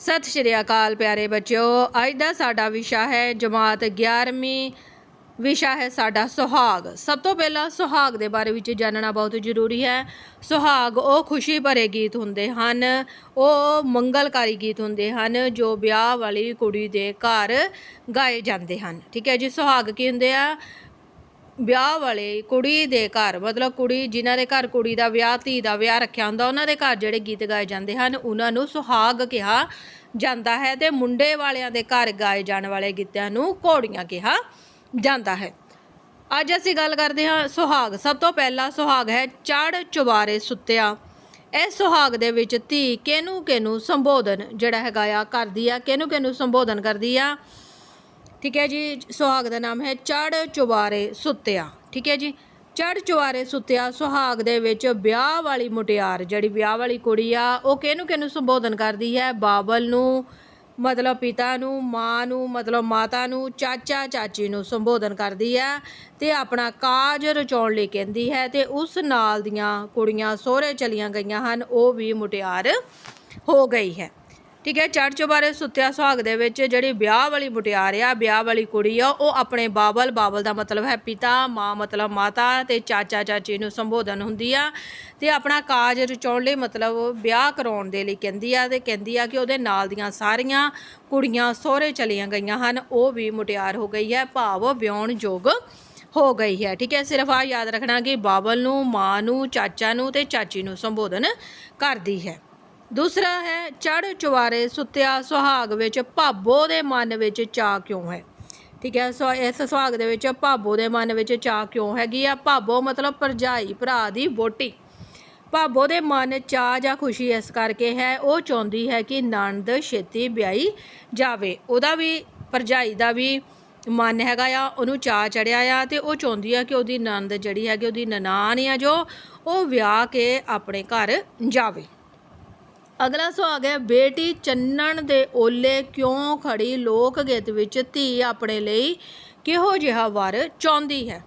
ਸਤਿ ਸ਼੍ਰੀ ਅਕਾਲ ਪਿਆਰੇ ਬੱਚਿਓ। ਅੱਜ ਦਾ ਸਾਡਾ ਵਿਸ਼ਾ ਹੈ ਜਮਾਤ 11ਵੀਂ ਵਿਸ਼ਾ ਹੈ ਸਾਡਾ ਸੁਹਾਗ। ਸਭ ਤੋਂ ਪਹਿਲਾਂ ਸੁਹਾਗ ਦੇ ਬਾਰੇ ਵਿੱਚ ਜਾਣਨਾ ਬਹੁਤ ਜ਼ਰੂਰੀ ਹੈ। ਸੁਹਾਗ ਉਹ ਖੁਸ਼ੀ ਭਰੇ ਗੀਤ ਹੁੰਦੇ ਹਨ, ਉਹ ਮੰਗਲਕਾਰੀ ਗੀਤ ਹੁੰਦੇ ਹਨ, ਜੋ ਵਿਆਹ ਵਾਲੀ ਕੁੜੀ ਦੇ ਘਰ ਗਾਏ ਜਾਂਦੇ ਹਨ। ਠੀਕ ਹੈ ਜੀ, ਸੁਹਾਗ ਕੀ ਹੁੰਦੇ ਆ? ਵਿਆਹ ਵਾਲੇ ਕੁੜੀ ਦੇ ਘਰ, ਮਤਲਬ ਕੁੜੀ ਜਿਨ੍ਹਾਂ ਦੇ ਘਰ ਕੁੜੀ ਦਾ ਵਿਆਹ, ਧੀ ਦਾ ਵਿਆਹ ਰੱਖਿਆ ਹੁੰਦਾ, ਉਹਨਾਂ ਦੇ ਘਰ ਜਿਹੜੇ ਗੀਤ ਗਾਏ ਜਾਂਦੇ ਹਨ, ਉਹਨਾਂ ਨੂੰ ਸੁਹਾਗ ਕਿਹਾ ਜਾਂਦਾ ਹੈ ਤੇ ਮੁੰਡੇ ਵਾਲਿਆਂ ਦੇ ਘਰ ਗਾਏ ਜਾਣ ਵਾਲੇ ਗੀਤਾਂ ਨੂੰ ਘੋੜੀਆਂ ਕਿਹਾ ਜਾਂਦਾ ਹੈ। ਅੱਜ ਅਸੀਂ ਗੱਲ ਕਰਦੇ ਹਾਂ ਸੁਹਾਗ। ਸਭ ਤੋਂ ਪਹਿਲਾ ਸੁਹਾਗ ਹੈ ਚੜ ਚੁਬਾਰੇ ਸੁੱਤਿਆ। ਇਸ ਸੁਹਾਗ ਦੇ ਵਿੱਚ ਧੀ ਕਿਹਨੂੰ ਕਿਹਨੂੰ ਸੰਬੋਧਨ ਜਿਹੜਾ ਹੈਗਾ ਆ ਕਰਦੀ ਆ ਕਿਹਨੂੰ ਕਿਹਨੂੰ ਸੰਬੋਧਨ ਕਰਦੀ ਆ? ਠੀਕ ਹੈ ਜੀ, ਸੁਹਾਗ ਦਾ ਨਾਮ ਹੈ ਚੜ ਚੁਬਾਰੇ ਸੁੱਤਿਆ। ਠੀਕ ਹੈ ਜੀ, ਚੜ ਚੁਬਾਰੇ ਸੁੱਤਿਆ, ਸੁਹਾਗ ਦੇ ਵਿੱਚ ਵਿਆਹ ਵਾਲੀ ਮੁਟਿਆਰ, ਜਿਹੜੀ ਵਿਆਹ ਵਾਲੀ ਕੁੜੀ ਆ, ਉਹ ਕਿਹਨੂੰ ਕਿਹਨੂੰ ਸੰਬੋਧਨ ਕਰਦੀ ਹੈ? ਬਾਬਲ ਨੂੰ, ਮਤਲਬ ਪਿਤਾ ਨੂੰ, ਮਾਂ ਨੂੰ, ਮਤਲਬ ਮਾਤਾ ਨੂੰ, ਚਾਚਾ ਚਾਚੀ ਨੂੰ ਸੰਬੋਧਨ ਕਰਦੀ ਹੈ ਤੇ ਆਪਣਾ ਕਾਜ ਰਚਾਉਣ ਲਈ ਕਹਿੰਦੀ ਹੈ ਤੇ ਉਸ ਨਾਲ ਦੀਆਂ ਕੁੜੀਆਂ ਸਹੁਰੇ ਚਲੀਆਂ ਗਈਆਂ ਹਨ, ਉਹ ਵੀ ਮੁਟਿਆਰ ਹੋ ਗਈ ਹੈ। ਠੀਕ ਹੈ ਚੜ ਚੁਬਾਰੇ ਸੁੱਤਿਆ ਸੁਹਾਗ ਦੇ ਵਿੱਚ ਜਿਹੜੀ ਵਿਆਹ ਵਾਲੀ ਮੁਟਿਆਰ ਆ, ਵਿਆਹ ਵਾਲੀ ਕੁੜੀ ਆ, ਉਹ ਆਪਣੇ ਬਾਬਲ ਬਾਬਲ ਦਾ ਮਤਲਬ ਹੈ ਪਿਤਾ, ਮਾਂ ਮਤਲਬ ਮਾਤਾ ਤੇ ਚਾਚਾ ਚਾਚੀ ਨੂੰ ਸੰਬੋਧਨ ਹੁੰਦੀ ਆ ਤੇ ਆਪਣਾ ਕਾਜ ਰਚਾਉਣ ਲਈ ਮਤਲਬ ਵਿਆਹ ਕਰਾਉਣ ਦੇ ਲਈ ਕਹਿੰਦੀ ਆ ਤੇ ਕਹਿੰਦੀ ਆ ਕਿ ਉਹਦੇ ਨਾਲ ਦੀਆਂ ਸਾਰੀਆਂ ਕੁੜੀਆਂ ਸਹੁਰੇ ਚਲੀਆਂ ਗਈਆਂ ਹਨ, ਉਹ ਵੀ ਮੁਟਿਆਰ ਹੋ ਗਈ ਹੈ, ਭਾਵ ਵਿਆਹਣ ਯੋਗ ਹੋ ਗਈ ਹੈ। ਠੀਕ ਹੈ, ਸਿਰਫ ਆ ਯਾਦ ਰੱਖਣਾ ਕਿ ਬਾਬਲ ਨੂੰ, ਮਾਂ ਨੂੰ, ਚਾਚਾ ਨੂੰ ਤੇ ਚਾਚੀ ਨੂੰ ਸੰਬੋਧਨ ਕਰਦੀ ਹੈ। ਦੂਸਰਾ ਹੈ ਚੜ ਚੁਬਾਰੇ ਸੁੱਤਿਆ ਸੁਹਾਗ ਵਿੱਚ, ਭਾਬੋ ਦੇ ਮਨ ਵਿੱਚ ਚਾਹ ਕਿਉਂ ਹੈ? ਠੀਕ ਹੈ, ਸੋ ਇਸ ਸੁਹਾਗ ਦੇ ਵਿੱਚ ਭਾਬੋ ਦੇ ਮਨ ਵਿੱਚ ਚਾਹ ਕਿਉਂ ਹੈਗੀ ਆ? ਭਾਬੋ ਮਤਲਬ ਭਰਜਾਈ, ਭਰਾ ਦੀ ਵੋਟੀ। ਭਾਬੋ ਦੇ ਮਨ ਚਾਹ ਜਾਂ ਖੁਸ਼ੀ ਇਸ ਕਰਕੇ ਹੈ, ਉਹ ਚਾਹੁੰਦੀ ਹੈ ਕਿ ਨਣਦ ਛੇਤੀ ਵਿਆਹੀ ਜਾਵੇ। ਉਹਦਾ ਵੀ, ਭਰਜਾਈ ਦਾ ਵੀ ਮਨ ਹੈਗਾ ਆ, ਉਹਨੂੰ ਚਾਹ ਚੜਿਆ ਆ ਤੇ ਉਹ ਚਾਹੁੰਦੀ ਆ ਕਿ ਉਹਦੀ ਨਣਦ ਜਿਹੜੀ ਹੈਗੀ, ਉਹਦੀ ਨਨਾਣ ਆ ਜੋ, ਉਹ ਵਿਆਹ ਕੇ ਆਪਣੇ ਘਰ ਜਾਵੇ। ਅਗਲਾ ਸੁਹਾਗ ਹੈ, ਬੇਟੀ ਚੰਨਣ ਦੇ ਓਲੇ ਕਿਉਂ ਖੜੀ? ਲੋਕ ਗੀਤ ਵਿੱਚ ਧੀ ਆਪਣੇ ਲਈ ਕਿਹੋ ਜਿਹਾ ਵਰ ਚਾਹੁੰਦੀ ਹੈ?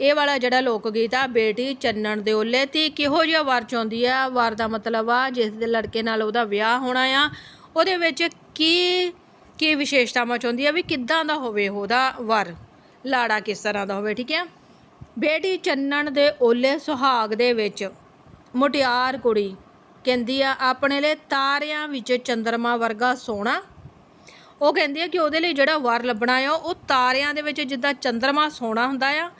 ਇਹ ਵਾਲਾ ਜਿਹੜਾ ਲੋਕ ਗੀਤ ਆ, ਬੇਟੀ ਚੰਨਣ ਦੇ ਓਲੇ ਧੀ ਕਿਹੋ ਜਿਹਾ ਵਰ ਚਾਹੁੰਦੀ ਆ? ਵਰ ਦਾ ਮਤਲਬ ਆ, ਜਿਸ ਦੇ ਲੜਕੇ ਨਾਲ ਉਹਦਾ ਵਿਆਹ ਹੋਣਾ ਆ, ਉਹਦੇ ਵਿੱਚ ਕੀ ਕੀ ਵਿਸ਼ੇਸ਼ਤਾਵਾਂ ਚਾਹੁੰਦੀ ਆ ਵੀ ਕਿੱਦਾਂ ਦਾ ਹੋਵੇ ਉਹਦਾ ਵਰ? ਲਾੜਾ ਕਿਸ ਤਰ੍ਹਾਂ ਦਾ ਹੋਵੇ, ਠੀਕ ਹੈ? ਬੇਟੀ ਚੰਨਣ ਦੇ ਓਲੇ ਸੁਹਾਗ ਦੇ ਵਿੱਚ ਮੁਟਿਆਰ ਕੁੜੀ ਕਹਿੰਦੀ ਆ, ਆਪਣੇ ਲਈ ਤਾਰਿਆਂ ਵਿੱਚ ਚੰਦਰਮਾ ਵਰਗਾ ਸੋਹਣਾ। ਉਹ ਕਹਿੰਦੀ ਆ ਕਿ ਉਹਦੇ ਲਈ ਜਿਹੜਾ ਵਰ ਲੱਭਣਾ ਆ, ਉਹ ਤਾਰਿਆਂ ਦੇ ਵਿੱਚ ਜਿੱਦਾਂ ਚੰਦਰਮਾ ਸੋਹਣਾ ਹੁੰਦਾ ਆ,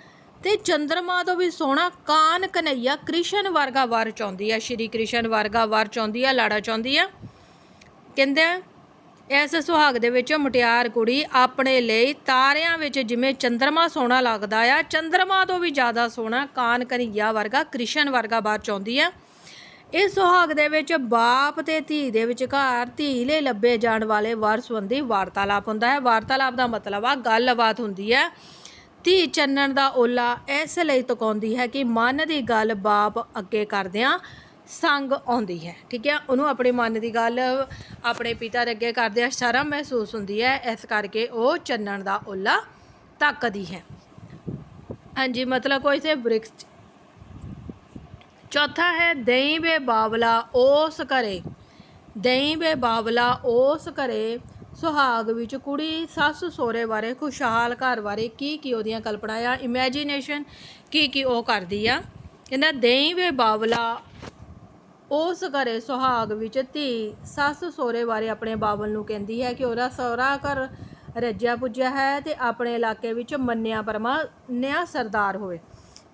ਤੇ ਚੰਦਰਮਾ ਤੋਂ ਵੀ ਸੋਹਣਾ ਕਾਨ ਕਨਈਆ ਕ੍ਰਿਸ਼ਨ ਵਰਗਾ ਵਰ ਚਾਹੁੰਦੀ ਆ, ਸ਼੍ਰੀ ਕ੍ਰਿਸ਼ਨ ਵਰਗਾ ਵਰ ਚਾਹੁੰਦੀ ਆ, ਲਾੜਾ ਚਾਹੁੰਦੀ ਆ। ਕਹਿੰਦੇ ਇਸ ਸੁਹਾਗ ਦੇ ਵਿੱਚ ਮੁਟਿਆਰ ਕੁੜੀ ਆਪਣੇ ਲਈ ਤਾਰਿਆਂ ਵਿੱਚ ਜਿਵੇਂ ਚੰਦਰਮਾ ਸੋਹਣਾ ਲੱਗਦਾ ਆ, ਚੰਦਰਮਾ ਤੋਂ ਵੀ ਜ਼ਿਆਦਾ ਸੋਹਣਾ ਕਾਨ ਕਨਈਆ ਵਰਗਾ ਕ੍ਰਿਸ਼ਨ ਵਰਗਾ ਵਰ ਚਾਹੁੰਦੀ ਆ। ਇਸ ਸੁਹਾਗ ਦੇ ਵਿੱਚ ਬਾਪ ਤੇ ਧੀ ਦੇ ਵਿਚਕਾਰ ਧੀ ਲਈ ਲੱਭੇ ਜਾਣ ਵਾਲੇ ਵਰ ਸੰਬੰਧੀ ਵਾਰਤਾਲਾਪ ਹੁੰਦਾ ਹੈ। ਵਾਰਤਾਲਾਪ ਦਾ ਮਤਲਬ ਆ ਗੱਲਬਾਤ ਹੁੰਦੀ ਹੈ। ਧੀ ਚੰਨਣ ਦਾ ਓਲਾ ਇਸ ਲਈ ਤਕਾਉਂਦੀ ਹੈ ਕਿ ਮਨ ਦੀ ਗੱਲ ਬਾਪ ਅੱਗੇ ਕਰਦਿਆਂ ਸੰਗ ਆਉਂਦੀ ਹੈ। ਠੀਕ ਹੈ, ਉਹਨੂੰ ਆਪਣੇ ਮਨ ਦੀ ਗੱਲ ਆਪਣੇ ਪਿਤਾ ਦੇ ਅੱਗੇ ਕਰਦਿਆਂ ਸ਼ਰਮ ਮਹਿਸੂਸ ਹੁੰਦੀ ਹੈ। ਇਸ ਕਰਕੇ ਉਹ ਚੰਨਣ ਦਾ ਓਲਾ ਤੱਕਦੀ ਹੈ। ਹਾਂਜੀ, ਮਤਲਬ ਕੋਈ ਸੇ ਬ੍ਰਿਕਸ ਚੌਥਾ ਹੈ ਦਹੀਂ ਬੇ ਬਾਵਲਾ ਉਸ ਘਰੇ। ਦਹੀਂ ਬੇ ਬਾਵਲਾ ਉਸ ਘਰੇ, ਸੁਹਾਗ ਵਿੱਚ ਕੁੜੀ ਸੱਸ ਸੋਰੇ ਬਾਰੇ ਖੁਸ਼ਹਾਲ ਘਰ ਬਾਰੇ ਕੀ ਕੀ ਉਹਦੀਆਂ ਕਲਪਨਾ ਆ ਇਮੇਜਿਨੇਸ਼ਨ ਕੀ ਕੀ ਉਹ ਕਰਦੀ ਆ? ਕਹਿੰਦਾ ਦਹੀਂ ਵੇ ਬਾਵਲਾ ਉਸ ਘਰੇ ਸੁਹਾਗ ਵਿੱਚ ਧੀ ਸੱਸ ਸੋਰੇ ਬਾਰੇ ਆਪਣੇ ਬਾਬਲ ਨੂੰ ਕਹਿੰਦੀ ਹੈ ਕਿ ਉਹਦਾ ਸਹੁਰਾ ਘਰ ਰੱਜਿਆ ਪੁੱਜਿਆ ਹੈ ਤੇ ਆਪਣੇ ਇਲਾਕੇ ਵਿੱਚ ਮੰਨਿਆ ਪਰਮਾਨਿਆ ਸਰਦਾਰ ਹੋਵੇ।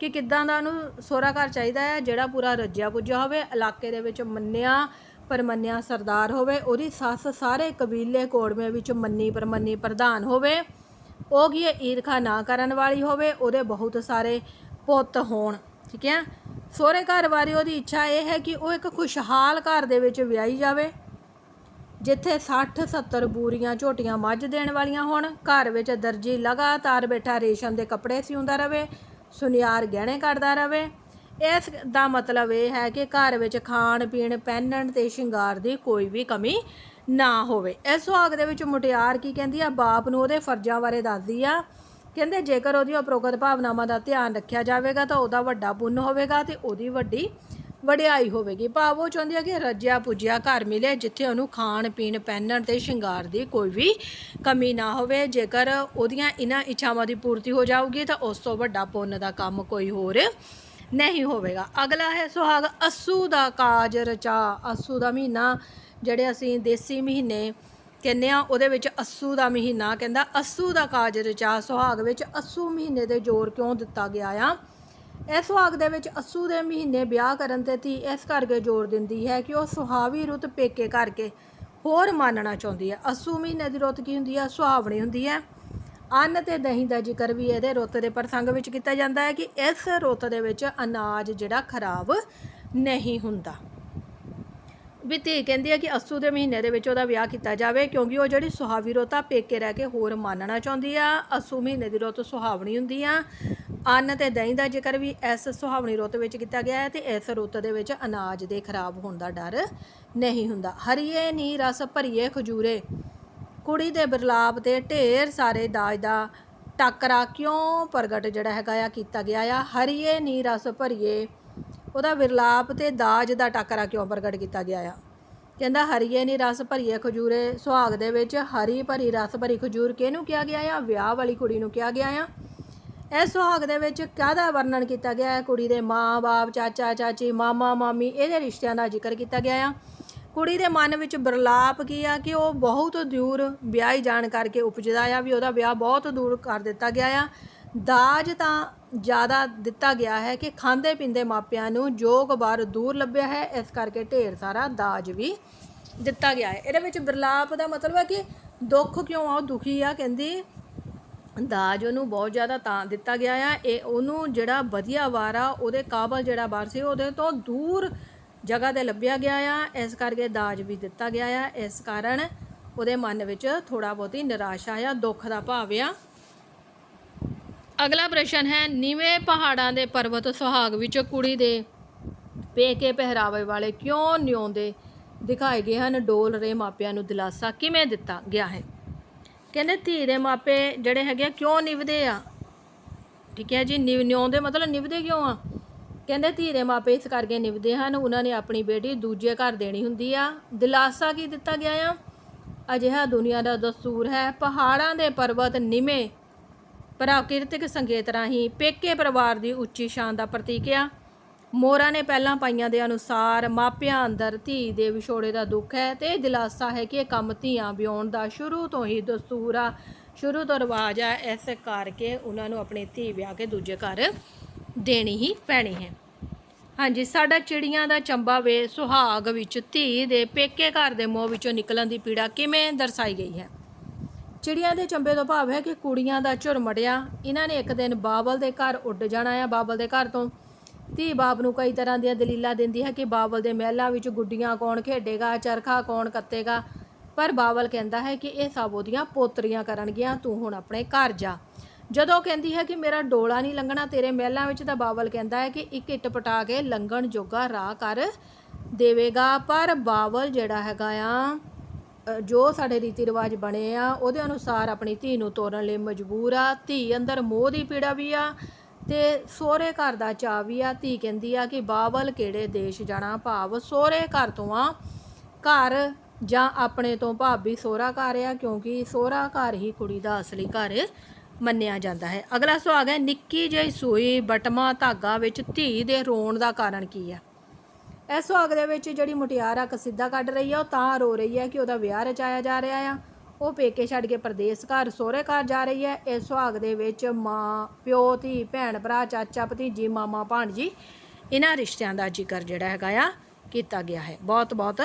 ਕਿ ਕਿੱਦਾਂ ਦਾ ਉਹਨੂੰ ਸਹੁਰਾ ਘਰ ਚਾਹੀਦਾ ਹੈ, ਜਿਹੜਾ ਪੂਰਾ ਰੱਜਿਆ ਪੁੱਜਿਆ ਹੋਵੇ, ਇਲਾਕੇ ਦੇ ਵਿੱਚ ਮੰਨਿਆ, ਪਰਮੰਨਿਆ ਸਰਦਾਰ ਹੋਵੇ, ਉਹਦੀ ਸੱਸ ਸਾਰੇ ਕਬੀਲੇ ਕੋੜਵੇਂ ਵਿੱਚ ਮੰਨੀ ਪਰਮੰਨੀ ਪ੍ਰਧਾਨ ਹੋਵੇ, ਉਹ ਕੀ ਈਰਖਾ ਨਾ ਕਰਨ ਵਾਲੀ ਹੋਵੇ, ਉਹਦੇ ਬਹੁਤ ਸਾਰੇ ਪੁੱਤ ਹੋਣ, ਠੀਕ ਹੈ? ਸਹੁਰੇ ਘਰ ਬਾਰੇ ਉਹਦੀ ਇੱਛਾ ਇਹ ਹੈ ਕਿ ਉਹ ਇੱਕ ਖੁਸ਼ਹਾਲ ਘਰ ਦੇ ਵਿੱਚ ਵਿਆਹੀ ਜਾਵੇ, ਜਿੱਥੇ 60 70 ਬੂਰੀਆਂ ਝੋਟੀਆਂ ਮੱਝ ਦੇਣ ਵਾਲੀਆਂ ਹੋਣ, ਘਰ ਵਿੱਚ ਦਰਜੀ ਲਗਾਤਾਰ ਬੈਠਾ ਰੇਸ਼ਮ ਦੇ ਕੱਪੜੇ ਸਿਉਂਦਾ ਰਵੇ ਸੁਨਿਆਰ ਗਹਿਣੇ ਕੱਢਦਾ ਰਵੇ। ਇਸ ਦਾ ਮਤਲਬ ਇਹ ਹੈ ਕਿ ਘਰ ਵਿੱਚ ਖਾਣ, ਪੀਣ, ਪਹਿਨਣ ਤੇ ਸ਼ਿੰਗਾਰ ਦੀ ਕੋਈ ਵੀ ਕਮੀ ਨਾ ਹੋਵੇ। ਇਸ ਸੁਹਾਗ ਦੇ ਵਿੱਚ ਮੁਟਿਆਰ ਕੀ ਕਹਿੰਦੀ ਆ? ਬਾਪ ਨੂੰ ਉਹਦੇ ਫਰਜ਼ਾਂ ਬਾਰੇ ਦੱਸਦੀ ਆ। ਕਹਿੰਦੇ ਜੇਕਰ ਉਹਦੀ ਉਪਰੋਕਤ ਭਾਵਨਾਵਾਂ ਦਾ ਧਿਆਨ ਰੱਖਿਆ ਜਾਵੇਗਾ ਤਾਂ ਉਹਦਾ ਵੱਡਾ ਪੁੰਨ ਹੋਵੇਗਾ ਤੇ ਉਹਦੀ ਵੱਡੀ ਵਡਿਆਈ ਹੋਵੇਗੀ। ਭਾਵ ਉਹ ਚਾਹੁੰਦੀ ਹੈ ਕਿ ਰੱਜਿਆ ਪੁੱਜਿਆ ਘਰ ਮਿਲੇ, ਜਿੱਥੇ ਉਹਨੂੰ ਖਾਣ, ਪੀਣ, ਪਹਿਨਣ ਤੇ ਸ਼ਿੰਗਾਰ ਦੀ ਕੋਈ ਵੀ ਕਮੀ ਨਾ ਹੋਵੇ। ਜੇਕਰ ਉਹਦੀਆਂ ਇਹਨਾਂ ਇੱਛਾਵਾਂ ਦੀ ਪੂਰਤੀ ਹੋ ਜਾਊਗੀ, ਤਾਂ ਉਸ ਤੋਂ ਵੱਡਾ ਪੁੰਨ ਦਾ ਕੰਮ ਕੋਈ ਹੋਰ ਨਹੀਂ ਹੋਵੇਗਾ। ਅਗਲਾ ਹੈ ਸੁਹਾਗ ਅਸੂ ਦਾ ਕਾਜ ਰਚਾ। ਅਸੂ ਦਾ ਮਹੀਨਾ, ਜਿਹੜੇ ਅਸੀਂ ਦੇਸੀ ਮਹੀਨੇ ਕਹਿੰਦੇ ਆ, ਉਹਦੇ ਵਿੱਚ ਅਸੂ ਦਾ ਮਹੀਨਾ ਕਹਿੰਦਾ, ਅਸੂ ਦਾ ਕਾਜ ਰਚਾ। ਸੁਹਾਗ ਵਿੱਚ ਅਸੂ ਮਹੀਨੇ ਦੇ ਜ਼ੋਰ ਕਿਉਂ ਦਿੱਤਾ ਗਿਆ ਆ? ਇਸ ਸੁਹਾਗ ਦੇ ਵਿੱਚ ਅਸੂ ਦੇ ਮਹੀਨੇ ਵਿਆਹ ਕਰਨ ਤੇ ਧੀ ਇਸ ਕਰਕੇ ਜ਼ੋਰ ਦਿੰਦੀ ਹੈ ਕਿ ਉਹ ਸੁਹਾਵੀ ਰੁੱਤ ਪੇਕੇ ਕਰਕੇ ਹੋਰ ਮਾਨਣਾ ਚਾਹੁੰਦੀ ਹੈ। ਅਸੂ ਮਹੀਨੇ ਦੀ ਰੁੱਤ ਕੀ ਹੁੰਦੀ ਹੈ? ਸੁਹਾਵਣੀ ਹੁੰਦੀ ਹੈ। ਅੰਨ ਤੇ ਦਹੀਂ ਦਾ ਜ਼ਿਕਰ ਵੀ ਇਹਦੇ ਰੁੱਤ ਦੇ ਪ੍ਰਸੰਗ ਵਿੱਚ ਕੀਤਾ ਜਾਂਦਾ ਹੈ ਕਿ ਇਸ ਰੁੱਤ ਦੇ ਵਿੱਚ ਅਨਾਜ ਜਿਹੜਾ ਖਰਾਬ ਨਹੀਂ ਹੁੰਦਾ। ਵੀ ਧੀ ਕਹਿੰਦੀ ਹੈ ਕਿ ਅਸੂ ਦੇ ਮਹੀਨੇ ਦੇ ਵਿੱਚ ਉਹਦਾ ਵਿਆਹ ਕੀਤਾ ਜਾਵੇ ਕਿਉਂਕਿ ਉਹ ਜਿਹੜੀ ਸੁਹਾਵੀ ਰੁੱਤ ਆ, ਪੇਕੇ ਰਹਿ ਕੇ ਹੋਰ ਮਾਨਣਾ ਚਾਹੁੰਦੀ ਆ। ਅਸੂ ਮਹੀਨੇ ਦੀ ਰੁੱਤ ਸੁਹਾਵਣੀ ਹੁੰਦੀ ਆ। ਅੰਨ ਤੇ ਦਹੀਂ ਦਾ ਜ਼ਿਕਰ ਵੀ ਇਸ ਸੁਹਾਵਣੀ ਰੁੱਤ ਵਿੱਚ ਕੀਤਾ ਗਿਆ ਹੈ ਤੇ ਇਸ ਰੁੱਤ ਦੇ ਵਿੱਚ ਅਨਾਜ ਦੇ ਖਰਾਬ ਹੋਣ ਦਾ ਡਰ ਨਹੀਂ ਹੁੰਦਾ। ਹਰੀਏ ਨੀ ਰਸ ਭਰੀਏ ਖਜੂਰੇ। ਕੁੜੀ ਦੇ ਬਿਰਲਾਪ ਤੇ ਢੇਰ ਸਾਰੇ ਦਾਜ ਦਾ ਟਾਕਰਾ ਕਿਉਂ ਪ੍ਰਗਟ ਜਿਹੜਾ ਹੈਗਾ ਆ ਕੀਤਾ ਗਿਆ ਆ? ਹਰੀਏ ਨੀ ਰਸ ਭਰੀਏ। ਉਹਦਾ ਵਿਰਲਾਪ ਤੇ ਦਾਜ ਦਾ ਟਾਕਰਾ ਕਿਉਂ ਪ੍ਰਗਟ ਕੀਤਾ ਗਿਆ ਆ? ਕਹਿੰਦਾ ਹਰੀਏ ਨੀ ਰਸ ਭਰੀਏ ਖਜੂਰੇ। ਸੁਹਾਗ ਦੇ ਵਿੱਚ ਹਰੀ ਭਰੀ ਰਸ ਭਰੀ ਖਜੂਰ ਕਿਹਨੂੰ ਕਿਹਾ ਗਿਆ ਆ? ਵਿਆਹ ਵਾਲੀ ਕੁੜੀ ਨੂੰ ਕਿਹਾ ਗਿਆ ਆ। ਇਸ ਸੁਹਾਗ ਦੇ ਵਿੱਚ ਕਾਹਦਾ ਵਰਣਨ ਕੀਤਾ ਗਿਆ ਹੈ? ਕੁੜੀ ਦੇ ਮਾਂ-ਬਾਪ ਚਾਚਾ, ਚਾਚੀ, ਮਾਮਾ, ਮਾਮੀ, ਇਹਦੇ ਰਿਸ਼ਤਿਆਂ ਦਾ ਜ਼ਿਕਰ ਕੀਤਾ ਗਿਆ ਆ। ਕੁੜੀ ਦੇ ਮਨ ਵਿੱਚ ਬਰਲਾਪ ਕੀ ਆ ਕਿ ਉਹ ਬਹੁਤ ਦੂਰ ਵਿਆਹੀ ਜਾਣ ਕਰਕੇ ਉਪਜਦਾ ਆ, ਵੀ ਉਹਦਾ ਵਿਆਹ ਬਹੁਤ ਦੂਰ ਕਰ ਦਿੱਤਾ ਗਿਆ ਆ। ਦਾਜ ਤਾਂ ਜ਼ਿਆਦਾ ਦਿੱਤਾ ਗਿਆ ਹੈ ਕਿ ਖਾਂਦੇ ਪੀਂਦੇ ਮਾਪਿਆਂ ਨੂੰ ਜੋ ਕਬਾਰ ਦੂਰ ਲੱਭਿਆ ਹੈ, ਇਸ ਕਰਕੇ ਢੇਰ ਸਾਰਾ ਦਾਜ ਵੀ ਦਿੱਤਾ ਗਿਆ ਹੈ। ਇਹਦੇ ਵਿੱਚ ਬਰਲਾਪ ਦਾ ਮਤਲਬ ਹੈ ਕਿ ਦੁੱਖ ਕਿਉਂ ਆ? ਉਹ ਦੁਖੀ ਆ, ਕਹਿੰਦੀ ਦਾਜ ਉਹਨੂੰ ਬਹੁਤ ਜ਼ਿਆਦਾ ਤਾਂ ਦਿੱਤਾ ਗਿਆ ਆ। ਇਹ ਉਹਨੂੰ ਜਿਹੜਾ ਵਧੀਆ ਵਾਰ ਆ, ਉਹਦੇ ਕਾਬਲ ਜਿਹੜਾ ਵਾਰ ਸੀ, ਉਹਦੇ ਤੋਂ ਦੂਰ ਜਗ੍ਹਾ ਤੇ ਲੱਭਿਆ ਗਿਆ ਆ। ਇਸ ਕਰਕੇ ਦਾਜ ਵੀ ਦਿੱਤਾ ਗਿਆ ਆ। ਇਸ ਕਾਰਨ ਉਹਦੇ ਮਨ ਵਿੱਚ ਥੋੜਾ ਬਹੁਤੀ ਨਿਰਾਸ਼ਾ ਆ, ਦੁੱਖ ਦਾ ਭਾਵ ਆ। ਅਗਲਾ ਪ੍ਰਸ਼ਨ ਹੈ, ਨੀਵੇਂ ਪਹਾੜਾਂ ਦੇ ਪਰਬਤ ਸੁਹਾਗ ਵਿੱਚ ਕੁੜੀ ਦੇ ਪੇਕੇ ਪਹਿਰਾਵੇ ਵਾਲੇ ਕਿਉਂ ਨਿਉਂਦੇ? ਦਿਖਾਏ ਗਏ ਹਨ ਡੋਲ ਰਹੇ ਮਾਪਿਆਂ ਨੂੰ ਦਿਲਾਸਾ ਕਿਵੇਂ ਦਿੱਤਾ ਗਿਆ ਹੈ? ਕਹਿੰਦੇ ਧੀ ਦੇ ਮਾਪੇ ਜਿਹੜੇ ਹੈਗੇ ਆ, ਕਿਉਂ ਨਿਭਦੇ ਆ? ਠੀਕ ਹੈ ਜੀ ਨਿਵ ਨਿਉਂਦੇ ਮਤਲਬ ਨਿਭਦੇ ਕਿਉਂ ਆ? ਕਹਿੰਦੇ ਧੀ ਦੇ ਮਾਪੇ ਇਸ ਕਰਕੇ ਨਿਭਦੇ ਹਨ ਉਹਨਾਂ ਨੇ ਆਪਣੀ ਬੇਟੀ ਦੂਜੇ ਘਰ ਦੇਣੀ ਹੁੰਦੀ ਆ। ਦਿਲਾਸਾ ਕੀ ਦਿੱਤਾ ਗਿਆ ਆ? ਅਜਿਹਾ ਦੁਨੀਆ ਦਾ ਦਸਤੂਰ ਹੈ ਪਹਾੜਾਂ ਦੇ ਪਰਬਤ ਨਿਮੇ ਪ੍ਰਾਕਿਰਤਿਕ ਸੰਕੇਤ ਰਾਹੀਂ ਪੇਕੇ ਪਰਿਵਾਰ ਦੀ ਉੱਚੀ ਸ਼ਾਨ ਦਾ ਪ੍ਰਤੀਕ ਆ। ਮੋਰਾ ਨੇ ਪਹਿਲਾਂ ਪਾਈਆਂ ਦੇ ਅਨੁਸਾਰ ਮਾਪਿਆਂ ਅੰਦਰ ਧੀ ਦੇ ਵਿਛੋੜੇ ਦਾ ਦੁੱਖ ਹੈ ਤੇ ਇਹ ਦਿਲਾਸਾ ਹੈ ਕਿ ਇਹ ਕੰਮ ਧੀਆਂ ਵਿਆਉਣ ਦਾ ਸ਼ੁਰੂ ਤੋਂ ਹੀ ਦਸਤੂਰ ਆ। ਸ਼ੁਰੂ ਤੋਂ ਰਿਵਾਜ ਆ, ਇਸ ਕਰਕੇ ਉਹਨਾਂ ਨੂੰ ਆਪਣੀ ਧੀ ਵਿਆਹ ਕੇ ਦੂਜੇ ਘਰ ਦੇਣੀ ਹੀ ਪੈਣੀ ਹੈ। ਹਾਂਜੀ, ਸਾਡਾ ਚਿੜੀਆਂ ਦਾ ਚੰਬਾ ਵੇ ਸੁਹਾਗ ਵਿੱਚ ਧੀ ਦੇ ਪੇਕੇ ਘਰ ਦੇ ਮੋਹ ਵਿੱਚੋਂ ਨਿਕਲਣ ਦੀ ਪੀੜਾ ਕਿਵੇਂ ਦਰਸਾਈ ਗਈ ਹੈ? ਚਿੜੀਆਂ ਦੇ ਚੰਬੇ ਤੋਂ ਭਾਵ ਹੈ ਕਿ ਕੁੜੀਆਂ ਦਾ ਝੁਰਮੜਿਆ, ਇਹਨਾਂ ਨੇ ਇੱਕ ਦਿਨ ਬਾਬਲ ਦੇ ਘਰ ਉੱਡ ਜਾਣਾ ਆ। ਬਾਬਲ ਦੇ ਘਰ ਤੋਂ ਧੀ ਬਾਪ ਨੂੰ ਕਈ ਤਰ੍ਹਾਂ ਦੀਆਂ ਦਲੀਲਾਂ ਦਿੰਦੀ ਹੈ ਕਿ ਬਾਬਲ ਦੇ ਮਹਿਲਾਂ ਵਿੱਚ ਗੁੱਡੀਆਂ ਕੌਣ ਖੇਡੇਗਾ, ਚਰਖਾ ਕੌਣ ਕੱਤੇਗਾ। ਪਰ ਬਾਬਲ ਕਹਿੰਦਾ ਹੈ ਕਿ ਇਹ ਸਭ ਉਹਦੀਆਂ ਪੋਤਰੀਆਂ ਕਰਨਗੀਆਂ, ਤੂੰ ਹੁਣ ਆਪਣੇ ਘਰ ਜਾ। ਜਦੋਂ ਕਹਿੰਦੀ ਹੈ ਕਿ ਮੇਰਾ ਡੋਲਾ ਨਹੀਂ ਲੰਘਣਾ ਤੇਰੇ ਮਹਿਲਾਂ ਵਿੱਚ, ਤਾਂ ਬਾਬਲ ਕਹਿੰਦਾ ਹੈ ਕਿ ਇੱਕ ਇੱਟ ਪਟਾ ਕੇ ਲੰਘਣ ਜੋਗਾ ਰਾਹ ਕਰ ਦੇਵੇਗਾ। ਪਰ ਬਾਬਲ ਜਿਹੜਾ ਹੈਗਾ ਆ ਜੋ ਸਾਡੇ ਰੀਤੀ ਰਿਵਾਜ ਬਣੇ ਆ, ਉਹਦੇ ਅਨੁਸਾਰ ਆਪਣੀ ਧੀ ਨੂੰ ਤੋਰਨ ਲਈ ਮਜਬੂਰ ਆ। ਧੀ ਅੰਦਰ ਮੋਹ ਦੀ ਪੀੜਾ ਵੀ ਆ ਤੇ ਸੋਹਰੇ ਘਰ ਦਾ ਚਾਅ ਵੀ ਆ, ਧੀ ਕਹਿੰਦੀ ਆ ਕਿ ਬਾਬਲ ਕਿਹੜੇ ਦੇਸ਼ ਜਾਣਾ ਭਾਵ। ਸੋਹਰੇ ਘਰ ਤੋਂ ਆ, ਘਰ ਜਾਂ ਆਪਣੇ ਤੋਂ ਭਾਬੀ ਸੋਹਰਾ ਘਰ ਆ, ਕਿਉਂਕਿ ਸੋਹਰਾ ਘਰ ਹੀ ਕੁੜੀ ਦਾ ਅਸਲੀ ਘਰ ਮੰਨਿਆ ਜਾਂਦਾ ਹੈ। ਅਗਲਾ ਸੁਆਗ ਹੈ, ਨਿੱਕੀ ਜਿਹੀ ਸੂਈ ਬਟਮਾ ਧਾਗਾ ਵਿੱਚ ਧੀ ਦੇ ਰੋਣ ਦਾ ਕਾਰਨ ਕੀ ਆ? ਇਸ ਸੁਹਾਗ ਦੇ ਵਿੱਚ ਜਿਹੜੀ ਮੁਟਿਆਰ ਆ ਕਸਿੱਦਾ ਕੱਢ ਰਹੀ ਆ, ਉਹ ਤਾਂ ਰੋ ਰਹੀ ਹੈ ਕਿ ਉਹਦਾ ਵਿਆਹ ਰਚਾਇਆ ਜਾ ਰਿਹਾ ਆ। ਉਹ ਪੇਕੇ ਛੱਡ ਕੇ ਪ੍ਰਦੇਸ ਘਰ ਸਹੁਰੇ ਘਰ ਜਾ ਰਹੀ ਹੈ। ਇਸ ਸੁਹਾਗ ਦੇ ਵਿੱਚ ਮਾਂ, ਪਿਓ, ਧੀ, ਭੈਣ, ਭਰਾ, ਚਾਚਾ, ਭਤੀਜੀ, ਮਾਮਾ, ਭਾਣਜੀ, ਇਹਨਾਂ ਰਿਸ਼ਤਿਆਂ ਦਾ ਜ਼ਿਕਰ ਜਿਹੜਾ ਹੈਗਾ ਆ ਕੀਤਾ ਗਿਆ ਹੈ। ਬਹੁਤ ਬਹੁਤ